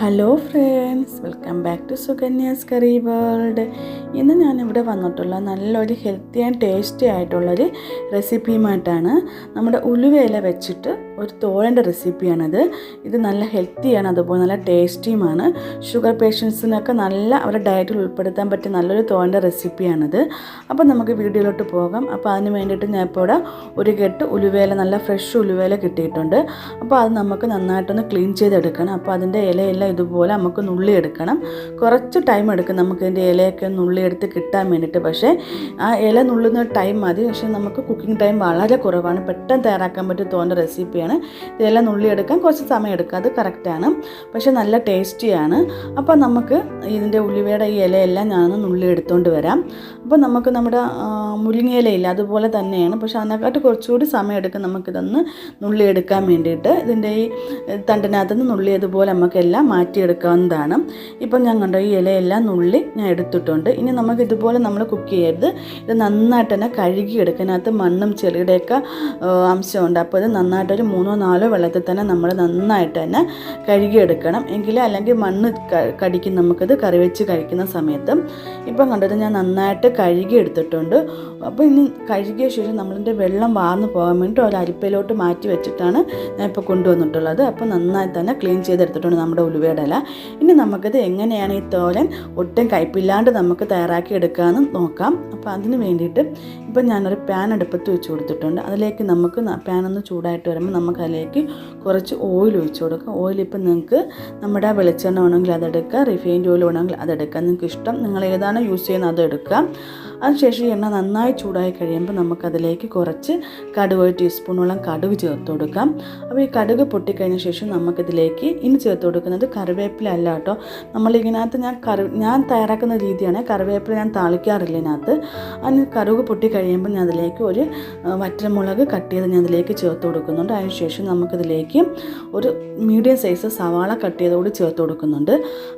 Hello friends welcome back to Sukanya's curry world ഇന്ന് ഞാനിവിടെ വന്നിട്ടുള്ള നല്ലൊരു ഹെൽത്തി ആൻഡ് ടേസ്റ്റി ആയിട്ടുള്ളൊരു റെസിപ്പിയുമായിട്ടാണ് നമ്മുടെ ഉലുവേല വെച്ചിട്ട് ഒരു തോരന്റെ റെസിപ്പിയാണിത്. ഇത് നല്ല ഹെൽത്തിയാണ് അതുപോലെ നല്ല ടേസ്റ്റിയുമാണ്. ഷുഗർ പേഷ്യൻസിനൊക്കെ നല്ല അവരുടെ ഡയറ്റിൽ ഉൾപ്പെടുത്താൻ പറ്റിയ നല്ലൊരു തോരന്റെ റെസിപ്പിയാണിത്. അപ്പോൾ നമുക്ക് വീഡിയോയിലോട്ട് പോകാം. അപ്പോൾ അതിന് വേണ്ടിയിട്ട് ഞാൻ ഇപ്പോൾ ഇവിടെ ഒരു കെട്ട് ഉലുവേല നല്ല ഫ്രഷ് ഉലുവേല കിട്ടിയിട്ടുണ്ട്. അപ്പോൾ അത് നമുക്ക് നന്നായിട്ടൊന്ന് ക്ലീൻ ചെയ്തെടുക്കണം. അപ്പോൾ അതിന്റെ ഇലയെല്ലാം ഇതുപോലെ നമുക്ക് നുള്ളിയെടുക്കണം. കുറച്ച് ടൈം എടുക്കും നമുക്ക് ഇതിന്റെ ഇലയൊക്കെ നുള്ളിയെടുത്ത് കിട്ടാൻ വേണ്ടിയിട്ട്. പക്ഷേ ആ ഇല നുള്ളുന്ന ടൈം മതി. പക്ഷേ നമുക്ക് കുക്കിംഗ് ടൈം വളരെ കുറവാണ്. പെട്ടെന്ന് തയ്യാറാക്കാൻ പറ്റിയ തോന്നുന്ന റെസിപ്പിയാണ്. ഇതെല്ലാം നുള്ളിയെടുക്കാൻ കുറച്ച് സമയം എടുക്കുക അത് കറക്റ്റാണ്. പക്ഷേ നല്ല ടേസ്റ്റിയാണ്. അപ്പോൾ നമുക്ക് ഇതിന്റെ ഉള്ളിവേടെ ഈ ഇലയെല്ലാം ഞാനൊന്ന് നുള്ളി എടുത്തുകൊണ്ട് വരാം. അപ്പോൾ നമുക്ക് നമ്മുടെ മുരിങ്ങയില മുരിങ്ങയിലയില്ല അതുപോലെ തന്നെയാണ്. പക്ഷെ അതിനെക്കാട്ട് കുറച്ചുകൂടി സമയം എടുക്കും നമുക്കിതൊന്ന് നുള്ളിയെടുക്കാൻ വേണ്ടിയിട്ട്. ഇതിന്റെ ഈ തണ്ടിനകത്ത് നിന്ന് നുള്ളിയതുപോലെ നമുക്കെല്ലാം മാറ്റിയെടുക്കാവുന്നതാണ്. ഇപ്പം ഞാൻ കണ്ടോ ഈ ഇലയെല്ലാം നുള്ളി ഞാൻ എടുത്തിട്ടുണ്ട്. ഇനി നമുക്ക് ഇതുപോലെ നമ്മൾ കുക്ക് ചെയ്യരുത്. ഇത് നന്നായിട്ട് തന്നെ കഴുകിയെടുക്കുക ഇതിനകത്ത് മണ്ണും ചെളിയുടെയൊക്കെ അംശമുണ്ട്. അപ്പോൾ ഇത് നന്നായിട്ടൊരു മൂന്നോ നാലോ വെള്ളത്തിൽ തന്നെ നമ്മൾ നന്നായിട്ട് തന്നെ കഴുകിയെടുക്കണം. എങ്കിൽ അല്ലെങ്കിൽ മണ്ണ് കടിക്കും നമുക്കത് കറി വെച്ച് കഴിക്കുന്ന സമയത്ത്. ഇപ്പം കണ്ടത് ഞാൻ നന്നായിട്ട് കഴുകി എടുത്തിട്ടുണ്ട് അപ്പോൾ ഇനി കഴുകിയ ശേഷം നമ്മളിന്റെ വെള്ളം വാർന്നു പോകാൻ വേണ്ടി ഒരു അരിപ്പയിലോട്ട് മാറ്റി വെച്ചിട്ടാണ് ഞാൻ ഇപ്പോൾ കൊണ്ടുവന്നിട്ടുള്ളത്. അപ്പോൾ നന്നായി തന്നെ ക്ലീൻ ചെയ്തെടുത്തിട്ടുണ്ട് നമ്മുടെ ഉലുവയുടെ ഇല. ഇനി നമുക്കത് എങ്ങനെയാണ് ഈ തോരൻ ഒട്ടും കയ്പില്ലാണ്ട് നമുക്ക് തയ്യാറാക്കി എടുക്കാമെന്ന് നോക്കാം. അപ്പോൾ അതിന് വേണ്ടിയിട്ട് ഇപ്പം ഞാനൊരു പാൻ അടുപ്പത്ത് വെച്ച് കൊടുത്തിട്ടുണ്ട്. അതിലേക്ക് നമുക്ക് പാൻ ഒന്ന് ചൂടായിട്ട് വരുമ്പോൾ നമുക്ക് അതിലേക്ക് കുറച്ച് ഓയിൽ ഒഴിച്ച് കൊടുക്കാം. ഓയിൽ ഇപ്പം നിങ്ങൾക്ക് നമ്മുടെ വെളിച്ചെണ്ണ വേണമെങ്കിൽ അതെടുക്കുക റിഫൈൻഡ് ഓയിൽ വേണമെങ്കിൽ അതെടുക്കാം. നിങ്ങൾക്ക് ഇഷ്ടം നിങ്ങൾ ഏതാണ് യൂസ് ചെയ്യുന്നത് അത് എടുക്കാം അതിനുശേഷം എണ്ണ നന്നായി ചൂടായി കഴിയുമ്പോൾ നമുക്കതിലേക്ക് കുറച്ച് കടുക് ഒരു ടീസ്പൂണോളം കടുക് ചേർത്ത് കൊടുക്കാം. അപ്പോൾ ഈ കടുക് പൊട്ടിക്കഴിഞ്ഞ ശേഷം നമുക്കിതിലേക്ക് ഇനി ചേർത്ത് കൊടുക്കുന്നത് കറിവേപ്പില അല്ല കേട്ടോ. നമ്മളിതിനകത്ത് ഞാൻ കറി ഞാൻ തയ്യാറാക്കുന്ന രീതിയാണ് കറിവേപ്പില ഞാൻ താളിക്കാറില്ല ഇതിനകത്ത്. അതിന് കടുക് പൊട്ടിക്കഴിയുമ്പോൾ ഞാൻ അതിലേക്ക് ഒരു വറ്റൽമുളക് കട്ട് ചെയ്ത് ഞാൻ അതിലേക്ക് ചേർത്ത് കൊടുക്കുന്നുണ്ട്. അതിനുശേഷം നമുക്കിതിലേക്ക് ഒരു മീഡിയം സൈസ് സവാള കട്ട് ചെയ്തോട് ചേർത്ത് കൊടുക്കുന്നുണ്ട്.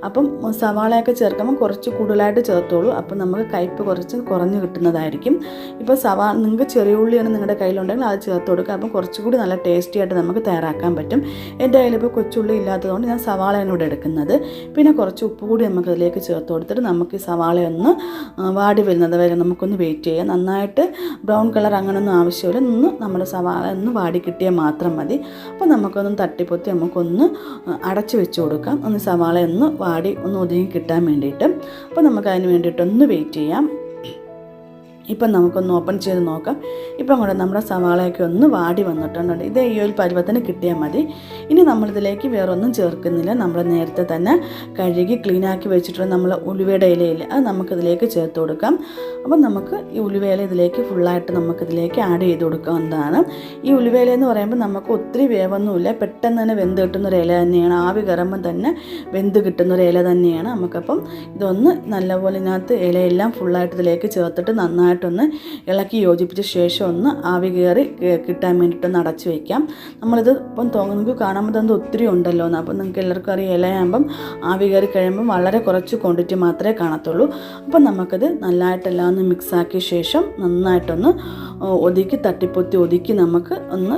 അപ്പം സവാളയൊക്കെ ചേർക്കുമ്പോൾ കുറച്ച് കൂടുതലായിട്ട് ചേർത്തോളൂ. അപ്പം നമുക്ക് കയ്പ്പ് കുറച്ച് കുറഞ്ഞ് കിട്ടുന്നതായിരിക്കും. ഇപ്പോൾ സവാ നിങ്ങൾക്ക് ചെറിയ ഉള്ളിയാണ് നിങ്ങളുടെ കയ്യിലുണ്ടെങ്കിൽ അത് ചേർത്ത് കൊടുക്കുക അപ്പം കുറച്ചുകൂടി നല്ല ടേസ്റ്റി ആയിട്ട് നമുക്ക് തയ്യാറാക്കാൻ പറ്റും. എന്റെ കയ്യിലിപ്പോൾ കൊച്ചുള്ളി ഇല്ലാത്തതുകൊണ്ട് ഞാൻ സവാളയാണ് ഇവിടെ എടുക്കുന്നത്. പിന്നെ കുറച്ച് ഉപ്പ് കൂടി നമുക്ക് അതിലേക്ക് ചേർത്ത് കൊടുത്തിട്ട് നമുക്ക് ഈ സവാളയൊന്ന് വാടി വരുന്നത് വരെ നമുക്കൊന്ന് വെയിറ്റ് ചെയ്യാം. നന്നായിട്ട് ബ്രൗൺ കളർ അങ്ങനെയൊന്നും ആവശ്യമില്ല. ഒന്ന് നമ്മുടെ സവാള ഒന്ന് വാടി കിട്ടിയാൽ മാത്രം മതി. അപ്പോൾ നമുക്കൊന്ന് തട്ടിപ്പൊത്തി നമുക്കൊന്ന് അടച്ചു വെച്ച് കൊടുക്കാം. ഒന്ന് സവാള ഒന്ന് വാടി ഒന്ന് ഒതുങ്ങി കിട്ടാൻ വേണ്ടിയിട്ട്. അപ്പോൾ നമുക്ക് അതിന് വേണ്ടിയിട്ടൊന്ന് വെയിറ്റ് ചെയ്യാം. ഇപ്പം നമുക്കൊന്ന് ഓപ്പൺ ചെയ്ത് നോക്കാം. ഇപ്പം കൂടെ നമ്മുടെ സവാളയൊക്കെ ഒന്ന് വാടി വന്നിട്ടുണ്ട്. ഇത് ഈ ഒരു പരുവത്തിന് കിട്ടിയാൽ മതി. ഇനി നമ്മളിതിലേക്ക് വേറൊന്നും ചേർക്കുന്നില്ല. നമ്മൾ നേരത്തെ തന്നെ കഴുകി ക്ലീനാക്കി വെച്ചിട്ടുള്ള നമ്മൾ ഉലുവയുടെ ഇലയില്ല അത് നമുക്കിതിലേക്ക് ചേർത്ത് കൊടുക്കാം. അപ്പം നമുക്ക് ഈ ഉലുവയില ഇതിലേക്ക് ഫുള്ളായിട്ട് നമുക്കിതിലേക്ക് ആഡ് ചെയ്ത് കൊടുക്കാവുന്നതാണ്. ഈ ഉലുവയില എന്ന് പറയുമ്പോൾ നമുക്ക് ഒത്തിരി വേവൊന്നുമില്ല. പെട്ടെന്ന് തന്നെ വെന്ത് കിട്ടുന്നൊരു ഇല തന്നെയാണ്. ആവി കയറുമ്പോൾ തന്നെ വെന്ത് കിട്ടുന്നൊരു ഇല തന്നെയാണ്. നമുക്കപ്പം ഇതൊന്ന് നല്ലപോലെ ഇതിനകത്ത് ഇലയെല്ലാം ഫുള്ളായിട്ട് ഇതിലേക്ക് ചേർത്തിട്ട് നന്നായിട്ടൊന്ന് ഇളക്കി യോജിപ്പിച്ച ശേഷം ഒന്ന് ആവി കയറി കിട്ടാൻ വേണ്ടിയിട്ടൊന്ന് അടച്ച് വയ്ക്കാം നമ്മളിത് ഇപ്പം തോന്നുന്നു കാണുമ്പോൾ തന്നെ ഒത്തിരി ഉണ്ടല്ലോ എന്ന്. അപ്പം നിങ്ങൾക്ക് എല്ലാവർക്കും അറിയാം ഇലയാകുമ്പം ആവി കയറി കഴിയുമ്പം വളരെ കുറച്ച് ക്വാണ്ടിറ്റി മാത്രമേ കാണത്തുള്ളൂ. അപ്പം നമുക്കത് നല്ലതായിട്ടെല്ലാം ഒന്ന് മിക്സാക്കിയ ശേഷം നന്നായിട്ടൊന്ന് ഒതുക്കി തട്ടിപ്പൊത്തി ഒതുക്കി നമുക്ക് ഒന്ന്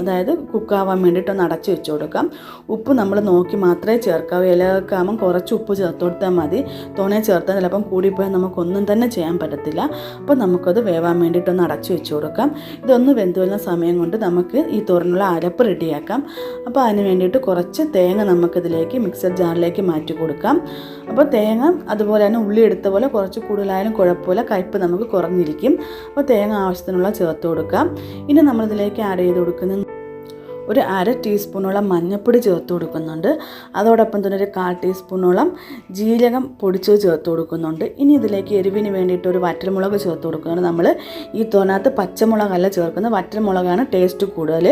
അതായത് കുക്കാവാൻ വേണ്ടിയിട്ട് ഒന്ന് അടച്ച് വെച്ച് കൊടുക്കാം. ഉപ്പ് നമ്മൾ നോക്കി മാത്രമേ ചേർക്കാവൂ. ഇലക്കാകുമ്പം കുറച്ച് ഉപ്പ് ചേർത്ത് കൊടുത്താൽ മതി. തോനെ ചേർത്താൽ ചിലപ്പം കൂടിപ്പോയാൽ നമുക്കൊന്നും തന്നെ ചെയ്യാൻ പറ്റത്തില്ല. അപ്പോൾ നമുക്കത് വേവാൻ വേണ്ടിയിട്ടൊന്ന് അടച്ച് വെച്ച് കൊടുക്കാം. ഇതൊന്ന് വെന്ത് വരുന്ന സമയം കൊണ്ട് നമുക്ക് ഈ തോരനുള്ള അരപ്പ് റെഡിയാക്കാം. അപ്പോൾ അതിന് വേണ്ടിയിട്ട് കുറച്ച് തേങ്ങ നമുക്കിതിലേക്ക് മിക്സർ ജാറിലേക്ക് മാറ്റി കൊടുക്കാം. അപ്പോൾ തേങ്ങ അതുപോലെ തന്നെ ഉള്ളി എടുത്ത പോലെ കുറച്ച് കൂടുതലായാലും കുഴപ്പമില്ല. കയ്പ്പ് നമുക്ക് കുറഞ്ഞിരിക്കും. അപ്പോൾ തേങ്ങ ആവശ്യത്തിനുള്ള ചേർത്ത് കൊടുക്കാം. ഇനി നമ്മളിതിലേക്ക് ആഡ് ചെയ്ത് കൊടുക്കുന്ന ഒരു അര ടീസ്പൂണോളം മഞ്ഞൾപ്പൊടി ചേർത്ത് കൊടുക്കുന്നുണ്ട്. അതോടൊപ്പം തന്നെ ഒരു കാൽ ടീസ്പൂണോളം ജീരകം പൊടിച്ചത് ചേർത്ത് കൊടുക്കുന്നുണ്ട്. ഇനി ഇതിലേക്ക് എരിവിന് വേണ്ടിയിട്ട് ഒരു വറ്റൽമുളക് ചേർത്ത് കൊടുക്കുന്നുണ്ട് നമ്മൾ ഈ തോനകത്ത് പച്ചമുളകല്ല ചേർക്കുന്നത്. വറ്റൽമുളകാണ് ടേസ്റ്റ് കൂടുതൽ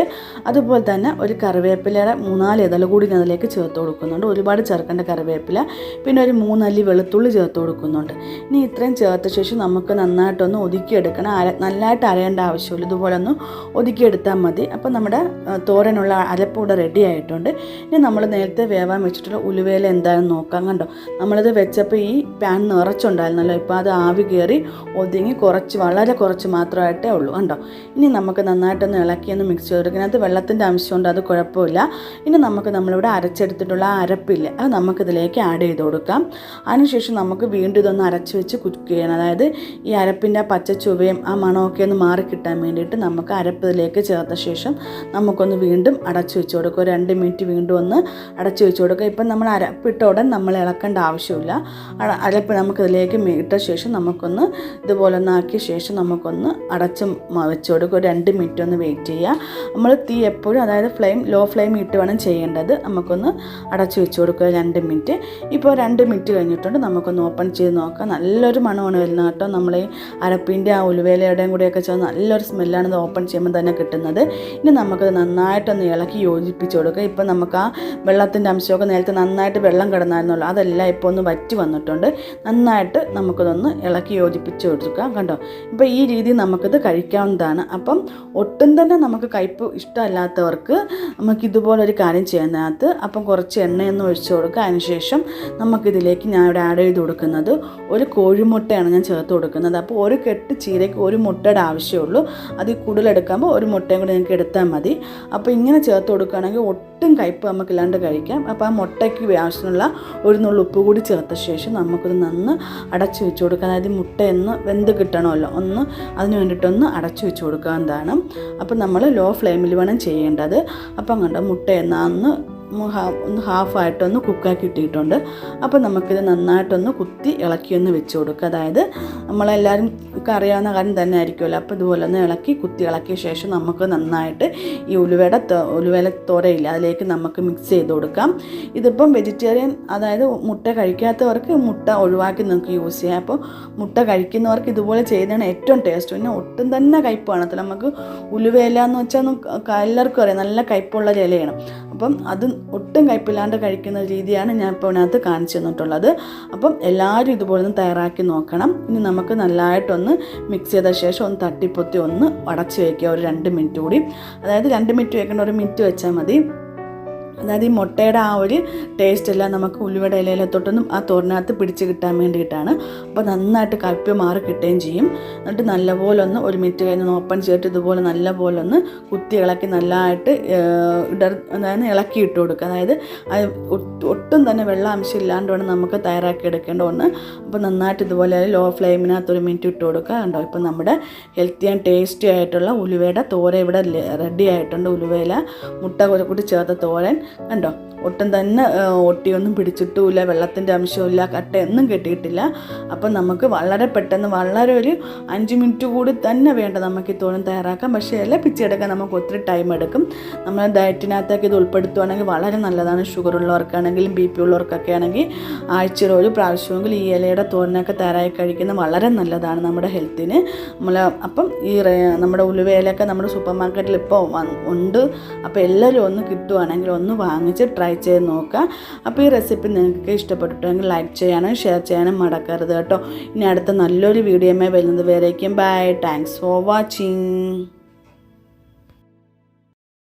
അതുപോലെ തന്നെ ഒരു കറിവേപ്പിലയുടെ മൂന്നാൽ ഇതൾ കൂടി അതിലേക്ക് ചേർത്ത് കൊടുക്കുന്നുണ്ട്. ഒരുപാട് ചേർക്കേണ്ട കറിവേപ്പില. പിന്നെ ഒരു മൂന്നല്ലി വെളുത്തുള്ളി ചേർത്ത് കൊടുക്കുന്നുണ്ട്. ഇനി ഇത്രയും ചേർത്ത ശേഷം നമുക്ക് നന്നായിട്ടൊന്ന് ഒതുക്കിയെടുക്കണം നല്ലതായിട്ട് അരയേണ്ട ആവശ്യമില്ല. ഇതുപോലെ ഒന്ന് ഒതുക്കിയെടുത്താൽ മതി. അപ്പോൾ നമ്മുടെ തോര തോരനുള്ള അരപ്പൂടെ റെഡി ആയിട്ടുണ്ട്. ഇനി നമ്മൾ നേരത്തെ വേവാൻ വെച്ചിട്ടുള്ള ഉലുവേല എന്താണെന്ന് നോക്കാം. കണ്ടോ? നമ്മളിത് വെച്ചപ്പോൾ ഈ പാൻ നിറച്ചുണ്ടായിരുന്നല്ലോ. ഇപ്പോൾ അത് ആവി കയറി ഒതുങ്ങി കുറച്ച് വളരെ കുറച്ച് മാത്രമായിട്ടേ ഉള്ളൂ. കണ്ടോ? ഇനി നമുക്ക് നന്നായിട്ടൊന്ന് ഇളക്കി ഒന്ന് മിക്സ് ചെയ്തെടുക്കണം അത് വെള്ളത്തിന്റെ അംശമുണ്ട് അത് കുഴപ്പമില്ല. ഇനി നമുക്ക് നമ്മളിവിടെ അരച്ചെടുത്തിട്ടുള്ള ആ അരപ്പില്ല അത് നമുക്കിതിലേക്ക് ആഡ് ചെയ്ത് കൊടുക്കാം. അതിനുശേഷം നമുക്ക് വീണ്ടും ഇതൊന്ന് അരച്ച് വെച്ച് കുക്ക് ചെയ്യണം. അതായത് ഈ അരപ്പിന്റെ ആ പച്ച ചുവയും ആ മണമൊക്കെ ഒന്ന് മാറി കിട്ടാൻ വേണ്ടിയിട്ട് നമുക്ക് അരപ്പിലേക്ക് ചേർത്ത ശേഷം നമുക്കൊന്ന് വീണ്ടും അടച്ചു വെച്ച് കൊടുക്കുക രണ്ട് മിനിറ്റ് വീണ്ടും ഒന്ന് അടച്ചു വെച്ച് കൊടുക്കുക ഇപ്പം നമ്മൾ അരപ്പിട്ട ഉടൻ നമ്മൾ ഇളക്കേണ്ട ആവശ്യമില്ല. അരപ്പ് നമുക്കിതിലേക്ക് ഇട്ട ശേഷം നമുക്കൊന്ന് ഇതുപോലെ ഒന്നാക്കിയ ശേഷം നമുക്കൊന്ന് അടച്ച് വെച്ച് കൊടുക്കുക രണ്ട് മിനിറ്റ് ഒന്ന് വെയിറ്റ് ചെയ്യുക. നമ്മൾ തീ എപ്പോഴും അതായത് ഫ്ലെയിം ലോ ഫ്ലെയിം ഇട്ട് വേണം ചെയ്യേണ്ടത്. നമുക്കൊന്ന് അടച്ചു വെച്ച് കൊടുക്കുക രണ്ട് മിനിറ്റ്. ഇപ്പോൾ രണ്ട് മിനിറ്റ് കഴിഞ്ഞിട്ടുണ്ട്. നമുക്കൊന്ന് ഓപ്പൺ ചെയ്ത് നോക്കാം. നല്ലൊരു മണമാണ് വരുന്നത് കേട്ടോ. നമ്മൾ ഈ അരപ്പിന്റെ ആ ഉലുവേലയുടെയും കൂടെയൊക്കെ ചേർന്ന് നല്ലൊരു സ്മെല്ലാണ് ഇത് ഓപ്പൺ ചെയ്യുമ്പോൾ തന്നെ കിട്ടുന്നത്. ഇനി നമുക്കത് നന്നായിട്ടൊന്ന് ഇളക്കി യോജിപ്പിച്ച് കൊടുക്കുക. ഇപ്പോൾ നമുക്ക് ആ വെള്ളത്തിന്റെ അംശമൊക്കെ നേരത്തെ നന്നായിട്ട് വെള്ളം കിടന്നായിരുന്നല്ലോ അതെല്ലാം ഇപ്പോൾ ഒന്ന് വറ്റി വന്നിട്ടുണ്ട്. നന്നായിട്ട് നമുക്കതൊന്ന് ഇളക്കി യോജിപ്പിച്ച് കൊടുക്കുക കണ്ടോ? ഇപ്പോൾ ഈ രീതി നമുക്കിത് കഴിക്കാവുന്നതാണ്. അപ്പം ഒട്ടും തന്നെ നമുക്ക് കയ്പ്പ് ഇഷ്ടമല്ലാത്തവർക്ക് നമുക്ക് ഇതുപോലൊരു കാര്യം ചെയ്യുന്നതിനകത്ത് അപ്പം കുറച്ച് എണ്ണയൊന്ന് ഒഴിച്ചു കൊടുക്കുക. അതിനുശേഷം നമുക്കിതിലേക്ക് ഞാൻ ഇവിടെ ആഡ് ചെയ്ത് കൊടുക്കുന്നത് ഒരു കോഴിമുട്ടയാണ് ഞാൻ ചേർത്ത് കൊടുക്കുന്നത്. അപ്പോൾ ഒരു കെട്ട് ചീരയ്ക്ക് ഒരു മുട്ടയുടെ ആവശ്യമുള്ളൂ. അത് ഈ കൂടുതലെടുക്കുമ്പോൾ ഒരു മുട്ടയും കൂടി നിങ്ങൾക്ക് എടുത്താൽ മതി. അപ്പോൾ ഇങ്ങനെ ചേർത്ത് കൊടുക്കുകയാണെങ്കിൽ ഒട്ടും കയ്പ്പ് നമുക്കില്ലാണ്ട് കഴിക്കാം. അപ്പോൾ ആ മുട്ടയ്ക്ക് ആവശ്യമുള്ള ഒരു നുള്ളു ഉപ്പ് കൂടി ചേർത്ത ശേഷം നമുക്കൊന്ന് നന്ന് അടച്ചു വെച്ച് കൊടുക്കുക അതായത് മുട്ടയൊന്ന് വെന്ത് കിട്ടണമല്ലോ. ഒന്ന് അതിന് വേണ്ടിയിട്ടൊന്ന് അടച്ചു വെച്ച് കൊടുക്കാവുന്നതാണ് അപ്പോൾ നമ്മൾ ലോ ഫ്ലെയിമിൽ വേണം ചെയ്യേണ്ടത്. അപ്പം കണ്ടോ മുട്ട അന്ന് ഒന്ന് ഹാഫായിട്ടൊന്ന് കുക്കാക്കി ഇട്ടിട്ടുണ്ട്. അപ്പോൾ നമുക്കിത് നന്നായിട്ടൊന്ന് കുത്തി ഇളക്കിയൊന്ന് വെച്ച് കൊടുക്കുക. അതായത് നമ്മളെല്ലാവരും അറിയാവുന്ന കാര്യം തന്നെ ആയിരിക്കുമല്ലോ. അപ്പോൾ ഇതുപോലെ ഒന്ന് ഇളക്കി കുത്തി ഇളക്കിയ ശേഷം നമുക്ക് നന്നായിട്ട് ഈ ഉലുവയുടെ ഉലുവയിലെ തോരയില്ല അതിലേക്ക് നമുക്ക് മിക്സ് ചെയ്ത് കൊടുക്കാം. ഇതിപ്പം വെജിറ്റേറിയൻ അതായത് മുട്ട കഴിക്കാത്തവർക്ക് മുട്ട ഒഴിവാക്കി നമുക്ക് യൂസ് ചെയ്യാം. അപ്പോൾ മുട്ട കഴിക്കുന്നവർക്ക് ഇതുപോലെ ചെയ്താണ് ഏറ്റവും ടേസ്റ്റ് പിന്നെ ഒട്ടും തന്നെ കയ്പ്പ് കാണത്തില്ല നമുക്ക് ഉലുവയില എന്ന് വെച്ചാൽ എല്ലാവർക്കും അറിയാം. നല്ല കയ്പ്പുള്ള ഇലയാണ്. അപ്പം അത് ഒട്ടും കയ്പില്ലാണ്ട് കഴിക്കുന്ന രീതിയാണ് ഞാൻ ഇപ്പോൾ ഇതിനകത്ത് കാണിച്ചു തന്നിട്ടുള്ളത്. അപ്പം എല്ലാവരും ഇതുപോലെ ഒന്ന് തയ്യാറാക്കി നോക്കണം. ഇനി നമുക്ക് നല്ലതായിട്ടൊന്ന് മിക്സ് ചെയ്ത ശേഷം ഒന്ന് തട്ടിപ്പൊത്തി ഒന്ന് അടച്ച് വയ്ക്കുക ഒരു രണ്ട് മിനിറ്റ് കൂടി. അതായത് രണ്ട് മിനിറ്റ് വയ്ക്കേണ്ട ഒരു മിനിറ്റ് വെച്ചാൽ മതി. അതായത് ഈ മുട്ടയുടെ ആ ഒരു ടേസ്റ്റ് എല്ലാം നമുക്ക് ഉലുവയുടെ ഇലയിലത്തോട്ടൊന്നും ആ തോരനകത്ത് പിടിച്ച് കിട്ടാൻ വേണ്ടിയിട്ടാണ്. അപ്പോൾ നന്നായിട്ട് കപ്പി മാറി കിട്ടുകയും ചെയ്യും. എന്നിട്ട് നല്ലപോലെ ഒന്ന് ഒരു മിനിറ്റ് കഴിഞ്ഞ് ഓപ്പൺ ചെയ്തിട്ട് ഇതുപോലെ നല്ലപോലെ ഒന്ന് കുത്തി ഇളക്കി നല്ലതായിട്ട് ഇട ഇടർ അതായത് ഇളക്കി ഇട്ട് കൊടുക്കുക. അതായത് ഒട്ടും തന്നെ വെള്ളം അംശം ഇല്ലാണ്ട് വേണം നമുക്ക് തയ്യാറാക്കി എടുക്കേണ്ട ഒന്ന്. അപ്പോൾ നന്നായിട്ട് ഇതുപോലെ ലോ ഫ്ലെയിമിനകത്ത് ഒരു മിനിറ്റ് ഇട്ട് കൊടുക്കുക. ഉണ്ടോ ഇപ്പോൾ നമ്മുടെ ഹെൽത്തി ആൻഡ് ടേസ്റ്റി ആയിട്ടുള്ള ഉലുവയുടെ തോര ഇവിടെ റെഡി ആയിട്ടുണ്ട്. ഉലുവയില മുട്ട കൂടി ചേർത്ത തോരൻ. കണ്ടോ? ഒട്ടും തന്നെ ഒട്ടിയൊന്നും പിടിച്ചിട്ടുമില്ല വെള്ളത്തിന്റെ അംശമില്ല കട്ടയൊന്നും കെട്ടിയിട്ടില്ല. അപ്പം നമുക്ക് വളരെ പെട്ടെന്ന് വളരെ ഒരു അഞ്ച് മിനിറ്റ് കൂടി തന്നെ വേണ്ട നമുക്ക് ഈ തോരൻ തയ്യാറാക്കാം. പക്ഷേ ഇല പിച്ചെടുക്കാൻ നമുക്ക് ഒത്തിരി ടൈം എടുക്കും. നമ്മൾ ഡയറ്റിനകത്തേക്ക് ഇത് ഉൾപ്പെടുത്തുകയാണെങ്കിൽ വളരെ നല്ലതാണ്. ഷുഗർ ഉള്ളവർക്കാണെങ്കിലും ബി പി ഉള്ളവർക്കൊക്കെ ആണെങ്കിൽ ആഴ്ചയിൽ ഒരു പ്രാവശ്യമെങ്കിൽ ഈ ഇലയുടെ തോരനൊക്കെ തയ്യാറായി കഴിക്കുന്നത് വളരെ നല്ലതാണ് നമ്മുടെ ഹെൽത്തിന് നമ്മൾ അപ്പം ഈ നമ്മുടെ ഉലുവയിലൊക്കെ നമ്മുടെ സൂപ്പർ മാർക്കറ്റിൽ ഇപ്പോൾ ഉണ്ട്. അപ്പോൾ എല്ലാവരും ഒന്ന് കിട്ടുവാണെങ്കിൽ വാങ്ങിച്ച് ട്രൈ ചെയ്ത് നോക്കുക. അപ്പോൾ ഈ റെസിപ്പി നിങ്ങൾക്ക് ഇഷ്ടപ്പെട്ടിട്ടുണ്ടെങ്കിൽ ലൈക്ക് ചെയ്യാനും ഷെയർ ചെയ്യാനും മടക്കരുത് കേട്ടോ. ഇനി അടുത്ത നല്ലൊരു വീഡിയോമേ വരുന്നത് വരേക്കും. Bye thanks for watching